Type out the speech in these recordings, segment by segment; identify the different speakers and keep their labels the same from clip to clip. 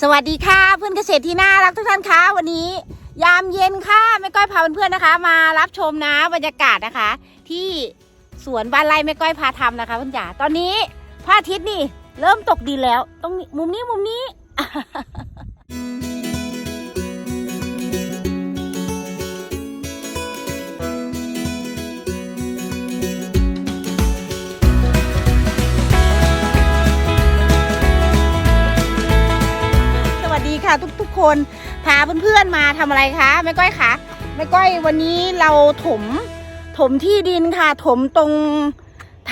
Speaker 1: สวัสดีค่ะเพื่อนเกษตรที่น่ารักทุกท่านคะวันนี้ ยามเย็นค่ะแม่ก้อยพาเพื่อนๆนะคะ มารับชมนะบรรยากาศนะคะ ที่สวนบ้านไร่แม่ก้อยพาทำนะคะเพื่อนจ๋าตอนนี้พระอาทิตย์นี่ เริ่มตกดินแล้ว ตรงมุมนี้มุมนี้ คนพาเพื่อนๆมาทำอะไรคะแม่ก้อยคะแม่ก้อยวันนี้เราถม ถมที่ดินค่ะ ถมตรง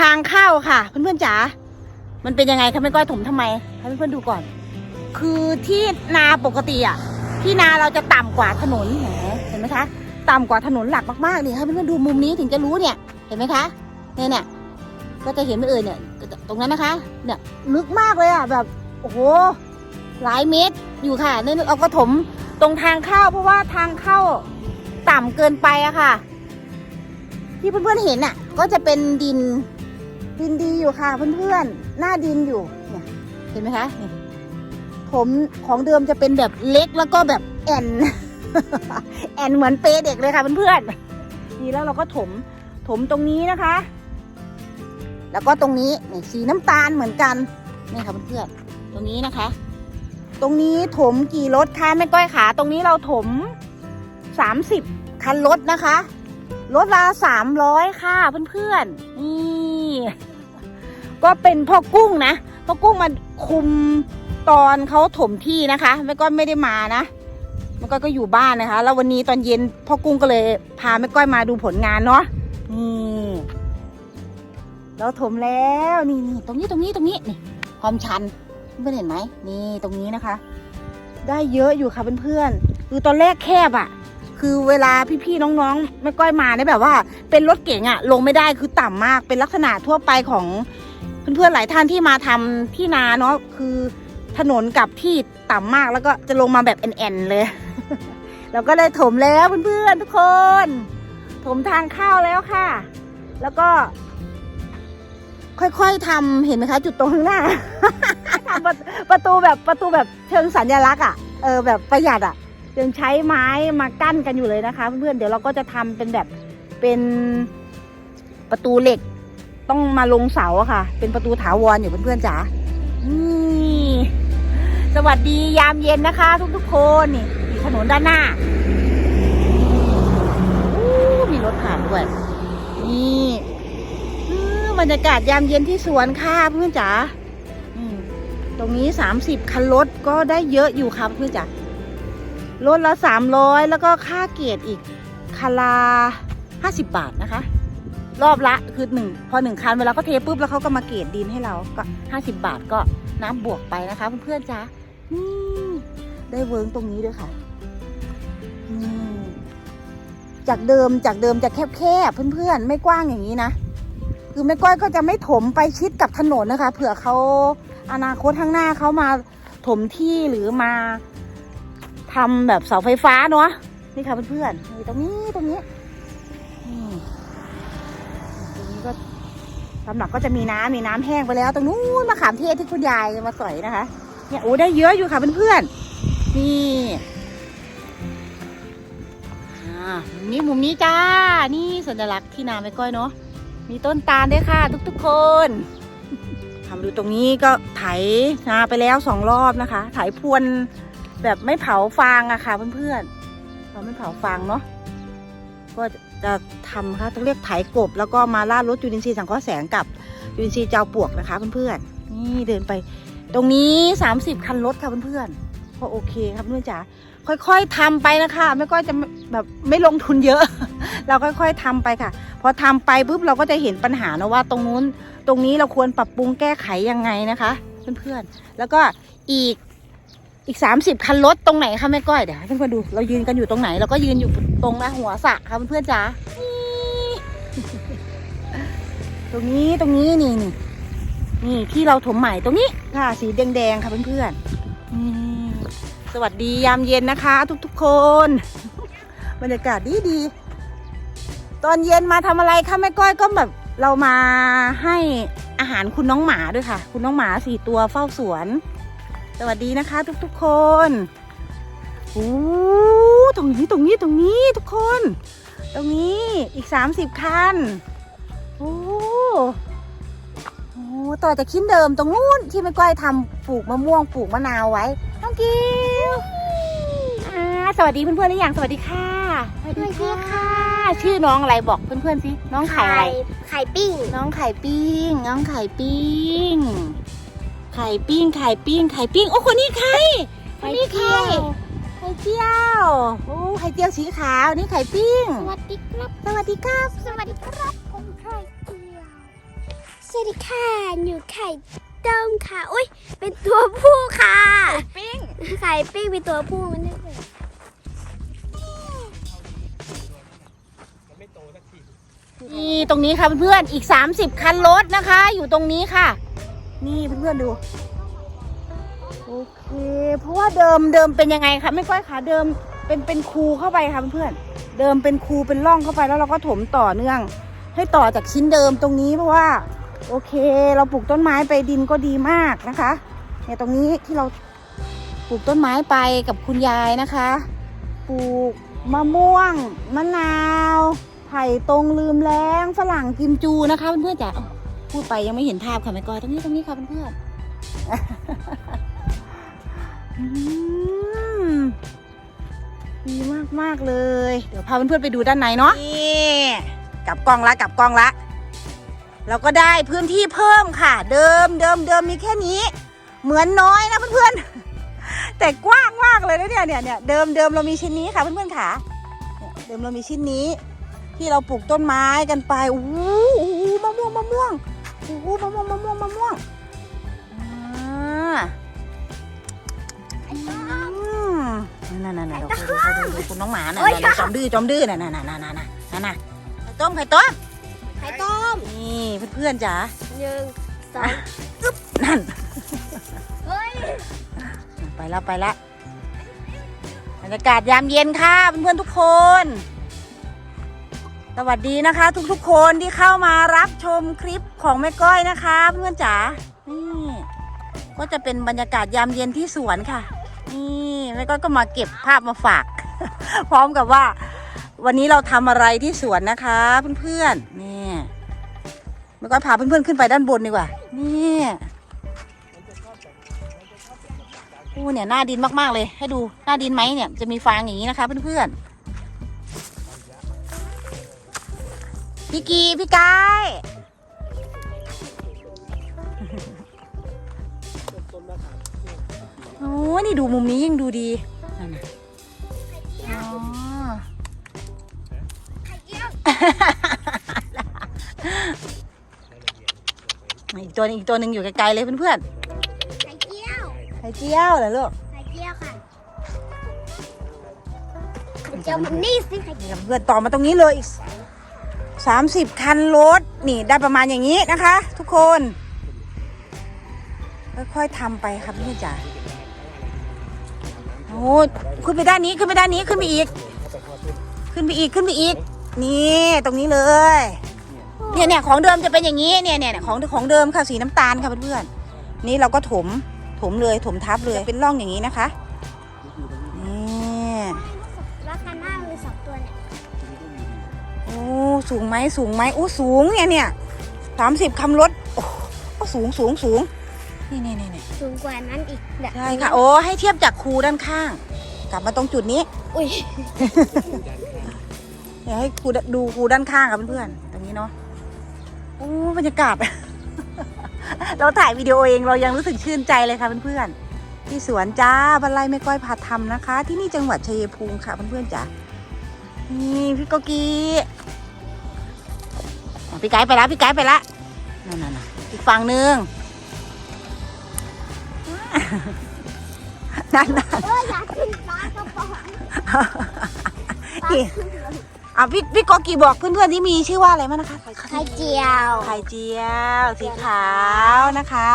Speaker 1: ทางเข้าค่ะ เพื่อนๆจ๋ามันเป็นยังไงคะแม่ก้อยถมทำไมให้เพื่อนๆดูก่อน คือที่นาปกติอะที่นาเราจะต่ำกว่าถนนเห็นไหมคะต่ำกว่าถนนหลักมากๆนี่ให้เพื่อนๆดูมุมนี้ถึงจะรู้เนี่ย เห็นไหมคะเนี่ยเนี่ยก็จะเห็นไม่เอ่ยเนี่ย ตรงนั้นนะคะ เนี่ยลึกมากเลยอะแบบโอ้โห หลายเมตรอยู่ค่ะเนี่องเราก็ถมตรงทางเข้า เพราะว่าทางเข้าต่ำเกินไปอะค่ะ ที่เพื่อนๆเห็นอะก็จะเป็นดินดินดีอยู่ค่ะเพื่อนๆหน้าดินอยู่เนี่ยเห็นไหมคะนี่ผมของเดิมจะเป็นแบบเล็กแล้วก็แบบแอนแอนเหมือนเปเด็กเลยค่ะเพื่อนๆนี่แล้วเราก็ถมถมตรงนี้นะคะ แล้วก็ตรงนี้นี่สีน้ำตาลเหมือนกันนี่ค่ะเพื่อนๆตรงนี้นะคะ ตรงนี้ถมกี่รถคะแม่ก้อยขาตรงนี้เราถมสามสิบคันรถนะคะรถละสามร้อยค่ะเพื่อนๆนี่ก็เป็นพ่อกุ้งนะพ่อกุ้งมาคุมตอนเขาถมที่นะคะแม่ก้อยไม่ได้มานะแม่ก้อยก็อยู่บ้านนะคะ แล้ววันนี้ตอนเย็นพ่อกุ้งก็เลยพาแม่ก้อยมาดูผลงานเนาะนี่เราถมแล้วนี่นี่ตรงนี้ตรงนี้ตรงนี้นี่ความชัน เพื่อนเห็นไหมนี่ตรงนี้นะคะ ได้เยอะอยู่ค่ะเพื่อนๆคือตอนแรกแคบอะ่ะ คือเวลาพี่ๆน้องๆไม่ก้อยมาเนี่ยแบบว่า เป็นรถเก๋งอะ่ะ ลงไม่ได้คือต่ำมากเป็นลักษณะทั่วไปของเพื่อนๆหลายท่านที่มาทำที่นาเนาะคือถนนกับที่ต่ำมากแล้วก็จะลงมาแบบแอนๆเลยเราก็เลยถมแล้วเพื่อนๆทุกคน ถมทางเข้าแล้วค่ะ แล้วก็ ค่อยๆทำเห็นไหมคะ จุดตรงข้างหน้าทำประประตูแบบประตูแบบเชิงสัญลักษณ์อะเออแบบประหยัดอะยังใช้ไม้มากั้นกันอยู่เลยนะคะเพื่อนๆเดี๋ยวเราก็จะทำเป็นแบบเป็นประตูเหล็ก ต้องมาลงเสาอะค่ะ เป็นประตูถาวรอยู่เพื่อนๆจ๋านี่สวัสดียามเย็นนะคะ ทุกๆคนนี่ถนนด้านหน้ามีรถผ่านด้วยนี่ บรรยากาศยามเย็นที่สวนค่ะเพื่อนจ๋าตรงนี้ 30 คันรถก็ได้เยอะอยู่ครับเพื่อนจ๋ารถละ 300 แล้วก็ค่าเกียรติอีกคันละ50 บาทนะคะ รอบละคือหนึ่งพอหนึ่งคันเวลาเขาเทปุ๊บแล้วเขาก็มาเกรดดินให้เราก็ 50 บาทก็น้ำบวกไปนะคะเพื่อนๆจ๋านี่ได้เวิร์งตรงนี้ด้วยค่ะจากเดิมจากเดิมจะแคบๆเพื่อนๆ ไม่กว้างอย่างนี้นะ คือแม่ก้อยก็จะไม่ถมไปชิดกับถนนนะคะ เผื่อเขาอนาคตข้างหน้าเขามาถมที่หรือมาทำแบบเสาไฟฟ้าเนาะนี่ค่ะเพื่อนๆนี่ตรงนี้ตรงนี้ตรงนี้ก็สำหรับก็จะมีน้ำมีน้ำแห้งไปแล้ว ตรงนู้นมะขามเทศที่คุณยายมาสอยนะคะเนี่ยโอ้ได้เยอะอยู่ค่ะเพื่อนๆนี่อ่ามุมนี้มุมนี้จ้า นี่สัญลักษณ์ที่นาแม่ก้อยเนาะ มีต้นตาลด้วยค่ะ ทุกๆคนทำดูตรงนี้ก็ไถนาไปแล้วสองรอบนะคะ ไถพรวนแบบไม่เผาฟางอะค่ะเพื่อนๆเราไม่เผาฟางเนาะก็จะทำค่ะต้องเรียกไถกบ แล้วก็มาล่ารถจุลินทรีย์สังเคราะห์แสงกับจุลินทรีย์เจ้าปวกนะคะเพื่อนๆนี่เดินไป ตรงนี้ 30 คันรถค่ะเพื่อนๆก็โอเคครับเพื่อนจ๋าค่อยๆทำไปนะคะ ไม่ก็จะแบบไม่ลงทุนเยอะ เราค่อยๆทำไปค่ะ พอทำไปปุ๊บเราก็จะเห็นปัญหานะว่าตรงนู้นตรงนี้เราควรปรับปรุงแก้ไขยังไงนะคะ เพื่อนๆ แล้วก็อีกอีกสามสิบคันรถตรงไหนคะแม่ก้อยเดี๋ยวให้เพื่อนๆดูเรายืนกันอยู่ตรงไหนเราก็ยืนอยู่ตรงน้าหัวสระค่ะเพื่อนๆจ๋านี่ตรงนี้ตรงนี้นี่นี่นี่ที่เราถมใหม่ตรงนี้ค่ะสีแดงๆค่ะเพื่อนๆนี่สวัสดียามเย็นนะคะ ทุกๆคน บรรยากาศดีดีๆ ตอนเย็นมาทำอะไรคะแม่ก้อยก็แบบเรามาให้อาหารคุณน้องหมาด้วยค่ะ คุณน้องหมาสี่ตัวเฝ้าสวนแวัสดีนะคะ ทุกๆคนโอ้ตรงนี้ตรงนี้ตรงนี้ทุกคน ตรงนี้อีก30คันโอ้โอ้ต่อจากชิ้นเดิมตรงนู้นที่แม่ก้อยทำปลูกมะม่วงปลูกมะนาวไว้น้องกิวสวัสดีเพื่อนๆหรือยังสวัสดีค่ะ
Speaker 2: สวัสดีค่ะ
Speaker 1: ชื่อน้องอะไรบอกเพื่อนๆสิน้องไข่อะไร
Speaker 2: ไข่ปิ้ง
Speaker 1: น้องไข่ปิ้ง น้องไข่ปิ้ง ไข่ปิ้ง ไข่ปิ้ง ไข่ปิ้ง โอ้คนนี้ใครคนนี้ใครไข่เจียวโอ้ไข่เจียวสีขาว นี่ไข่ปิ้ง
Speaker 2: สวัสดีครับ
Speaker 1: สวัสดีครับ
Speaker 2: สวัสดีครับผมไข่เจียว สวัสดีค่ะหนูไข่ต้มค่ะ อุ้ยเป็นตัวผู้ค่ะ
Speaker 1: ปิ้ง
Speaker 2: ไข่ปิ้งเป็นตัวผู้มันได้เลย
Speaker 1: นี่ตรงนี้ค่ะเพื่อนๆอีก 30 คันรถนะคะ อยู่ตรงนี้ค่ะ นี่เพื่อนๆดูโอเค เพราะว่าเดิมเดิมเป็นยังไงคะไม่ก้อยคะเดิมเป็นเป็นคูเข้าไปค่ะเพื่อนๆเดิมเป็นคูเป็นร่องเข้าไปแล้วเราก็ถมต่อเนื่อง ให้ต่อจากชิ้นเดิมตรงนี้เพราะว่า โอเค เราปลูกต้นไม้ไปดินก็ดีมากนะคะเนี่ยตรงนี้ที่เราปลูกต้นไม้ไปกับคุณยายนะคะ ปลูกมะม่วงมะนาว ไผ่ตรงลืมแรงฝรั่งกิมจูนะคะเพื่อนๆจ๋าอ้าวพูดไปยังไม่เห็นภาพค่ะแม่กอยตรงนี้ตรงนี้ค่ะเพื่อนๆอืมดีมากมากเลย เดี๋ยวพาเพื่อนๆไปดูด้านในเนาะนี่กลับกล้องละกลับกล้องละเราก็ได้พื้นที่เพิ่มค่ะ เดิมเดิมเดิมมีแค่นี้ เหมือนน้อยนะเพื่อนๆแต่กว้างมากเลยนะเนี่ยเนี่ยเนี่ยเดิมเดิมเรามีชิ้นนี้ค่ะเพื่อนๆค่ะเนี่ยเดิมเรามีชิ้นนี้ ที่เราปลูกต้นไม้กันไปโอ้โหโอ้โหมะม่วงมะม่วงโอ้โหมะม่วงมะม่วงมะม่วงอ่าอืมนั่นนั่นนั่นเราดูดูดูคุณน้องหมาน่ะน่ะจอมดื้อจอมดื้อน่ะน่ะน่ะน่ะน่ะน่ะน่ะน่ะไข่ต้มไข่ต้ม
Speaker 2: ไข่ต้ม
Speaker 1: นี่เพื่อนๆจ๋า
Speaker 2: หนึ่งสอง
Speaker 1: นั่น
Speaker 2: เฮ้ย
Speaker 1: ไปแล้วไปแล้วบรรยากาศยามเย็นค่ะเพื่อนๆทุกคน สวัสดีนะคะ ทุกๆคนที่เข้ามารับชมคลิปของแม่ก้อยนะคะเพื่อนจ๋านี่ก็จะเป็นบรรยากาศยามเย็นที่สวนค่ะ นี่แม่ก้อยก็มาเก็บภาพมาฝาก พร้อมกับว่า วันนี้เราทำอะไรที่สวนนะคะเพื่อนๆนี่แม่ก้อยพาเพื่อนๆขึ้นไปด้านบนดีกว่า นี่โอ้เนี่ยหน้าดินมากๆเลย ให้ดูหน้าดินไหมเนี่ยจะมีฟางอย่างนี้นะคะเพื่อนๆ พี่กีพี่กายโอ้ยนี่ดูมุมนี้ยิ่งดูดีนั่นน่ะอ๋อ
Speaker 2: ไข่เจียว
Speaker 1: อีกตัวหนึงอีกตัวหนึ่งอยู่ไกลๆเลยเพื่อน
Speaker 2: ไข่เจียว
Speaker 1: ๆไข่เจียวเหรอลูก
Speaker 2: ไข่เจียวค่ะไข่เจียวมันนี่สิไข่เจียว
Speaker 1: นี่เพื่อนต่อมาตรงนี้เลยอีก สามสิบคันรถนี่ได้ประมาณอย่างนี้นะคะ ทุกคน ค่อยๆทำไปครับพี่จ๋าโอ้ขึ้นไปด้านนี้ขึ้นไปด้านนี้ขึ้นไปอีก ขึ้นไปอีกขึ้นไปอีก นี่ตรงนี้เลย เนี่ยเนี่ยของเดิมจะเป็นอย่างนี้เนี่ยเนี่ยของของเดิมค่ะสีน้ำตาลค่ะเพื่อนๆนี่เราก็ถมถมเลยถมทับเลยเป็นร่องอย่างนี้นะคะ
Speaker 2: สูง
Speaker 1: ไหมสูงไหมโอ้สูงเนี่ยเนี่ยสามสิบคำรถโอ้โอ้สูงสูงสูงนี่นี่นี่นี่
Speaker 2: สูงกว่านั้นอีกแบบ
Speaker 1: ใช่ค่ะ โอ้ให้เทียบจากคูด้านข้าง กลับมาตรงจุดนี้
Speaker 2: อุ้ย
Speaker 1: เดี๋ยวให้ครูดูครูด้านข้างกับเพื่อนๆตรงนี้เนาะโอ้บรรยากาศเราถ่ายวิดีโอเองเรายังรู้สึกชื่นใจเลยค่ะเพื่อนๆที่สวนจ้าบรรลัยแม่ก้อยพาทำนะคะ ที่นี่จังหวัดชัยภูมิค่ะเพื่อนๆจ้านี่พี่โกกีอะ พี่ไกด์ไปแล้วพี่ไกด์ไปแล้วนั่นๆๆอีกฝั่งหนึ่งนั่นๆ
Speaker 2: เอออยากกินปลากระป๋อง
Speaker 1: นี่อะพี่พี่โกกีบอกเพื่อนๆที่มีชื่อว่าอะไรบ้างนะคะ
Speaker 2: ไข่เจียว
Speaker 1: ไข่เจียวสีขาวนะคะ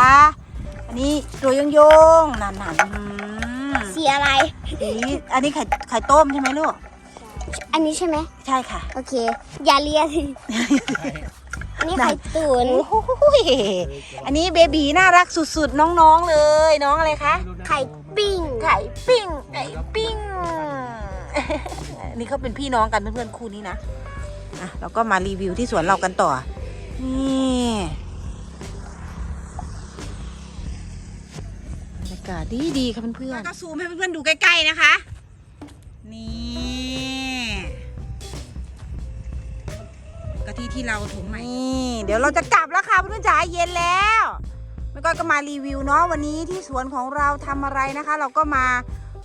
Speaker 1: อันนี้ตัวโยงโยงๆนั่นๆอืม
Speaker 2: สีอะไร
Speaker 1: สีอันนี้ไข่ไข่ต้มใช่ไหมลูก
Speaker 2: อันนี้ใช่ไหม
Speaker 1: ใช่ค่ะ
Speaker 2: โอเค อย่าเลียสิอันนี้ไข่ตุ๋น
Speaker 1: โอ้โหยอันนี้เบบีน่ารักสุดๆ น้องๆเลย น้องอะไรคะ
Speaker 2: ไข่ปิ้ง
Speaker 1: ไก่ปิ้งไก่ปิ้งนี่เขาเป็นพี่น้องกันเพื่อนๆคู่นี้นะ อะเราก็มารีวิวที่สวนเรากันต่อ นี่บรรยากาศดีดีๆค่ะเพื่อนๆก็ซูมให้เพื่อนๆดูใกล้ๆนะคะ นี่ ที่ที่เราถมใหม่นี่ เดี๋ยวเราจะกลับแล้วค่ะเพื่อนๆจ๋าเย็นแล้วแล้วก็ก็มารีวิวเนาะวันนี้ที่สวนของเราทำอะไรนะคะ เราก็มา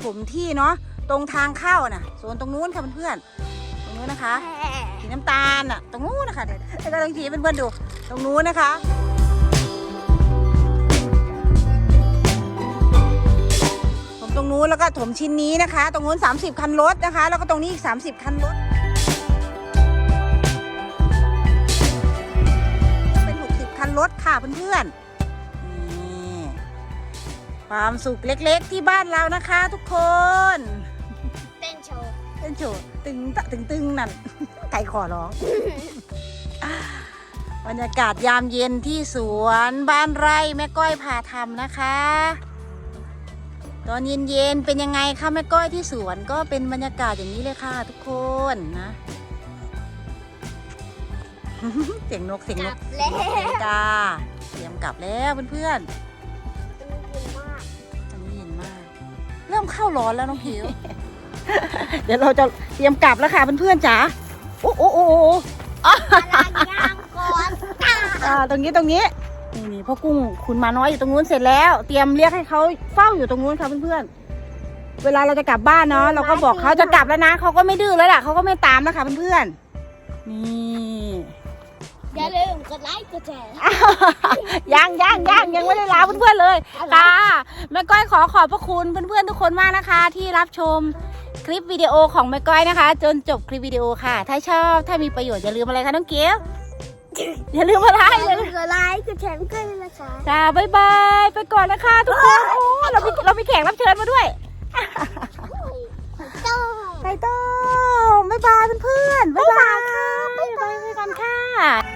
Speaker 1: ถมที่เนาะตรงทางเข้าน่ะสวนตรงนู้นค่ะเพื่อนๆตรงนู้นนะคะสีน้ำตาลอะตรงนู้นนะคะเดี๋ยวก็ลองทีเพื่อนๆดู ตรงนู้นนะคะถมตรงนู้นแล้วก็ถมชิ้นนี้นะคะ ตรงนู้น30 คันรถนะคะ แล้วก็ตรงนี้อีก 30 คันรถ รถค่ะเพื่อนๆนี่ความสุขเล็กๆที่บ้านเรานะคะ ทุกคน
Speaker 2: เต้นโชว์
Speaker 1: เป็นโจตึงตะตึงตึงนั่นไก่ขอร้อง บรรยากาศยามเย็นที่สวนบ้านไร่แม่ก้อยพาทำนะคะ ตอนเย็นๆเป็นยังไงคะแม่ก้อยที่สวนก็เป็นบรรยากาศอย่างนี้เลยค่ะ ทุกคนนะ เสียงนกเสียง
Speaker 2: ก
Speaker 1: น
Speaker 2: ลั
Speaker 1: ก
Speaker 2: บแล้ว
Speaker 1: เสียงกาเตรียมกลับแล้วเพื่อน
Speaker 2: ตรงนี้เย็นมาก
Speaker 1: ๆตอนนี้เย็นมาก เริ่มเข้าร้อนแล้วน้องผิว เดี๋ยวเราจะเตรียมกลับแล้วค่ะเพื่อนๆจ๋าโอ้โอ้โอ้โอ้
Speaker 2: อะไรย่างก่อน
Speaker 1: อ่าตรงนี้ตรงนี้นี่นี่พ่อกุ้งคุณมาน้อยอยู่ตรงนู้นเสร็จแล้ว เตรียมเรียกให้เขาเฝ้าอยู่ตรงนู้นค่ะเพื่อนๆ เวลาเราจะกลับบ้านเนาะเราก็บอกเขาจะกลับแล้วนะเขาก็ไม่ดื้อแล้วล่ะเขาก็ไม่ตามแล้วค่ะเพื่อนๆ นี่
Speaker 2: อย่าลืมกดไลค์กดแชร์
Speaker 1: ยังยังยังยังไม่ได้ลาเพื่อนๆเลยค่ะแม่ก้อยขอขอบพระคุณเพื่อนๆทุกคนมากนะคะ ที่รับชมคลิปวิดีโอของแม่ก้อยนะคะ จนจบคลิปวิดีโอค่ะ ถ้าชอบถ้ามีประโยชน์อย่าลืมอะไรคะน้องเกียวอย่าลืมอะไร
Speaker 2: อย่า
Speaker 1: อย่า
Speaker 2: ลื
Speaker 1: ลื
Speaker 2: ม
Speaker 1: ม
Speaker 2: กดไลค์กดแชร์กันเลยนะคะ
Speaker 1: จ้าบายบายไปก่อนนะคะทุกคนโอ้เรามีเรามีแขกรับเชิญมาด้วย
Speaker 2: ต้อง
Speaker 1: ไปต้มบายบายเพื่อนๆบ๊ายบาย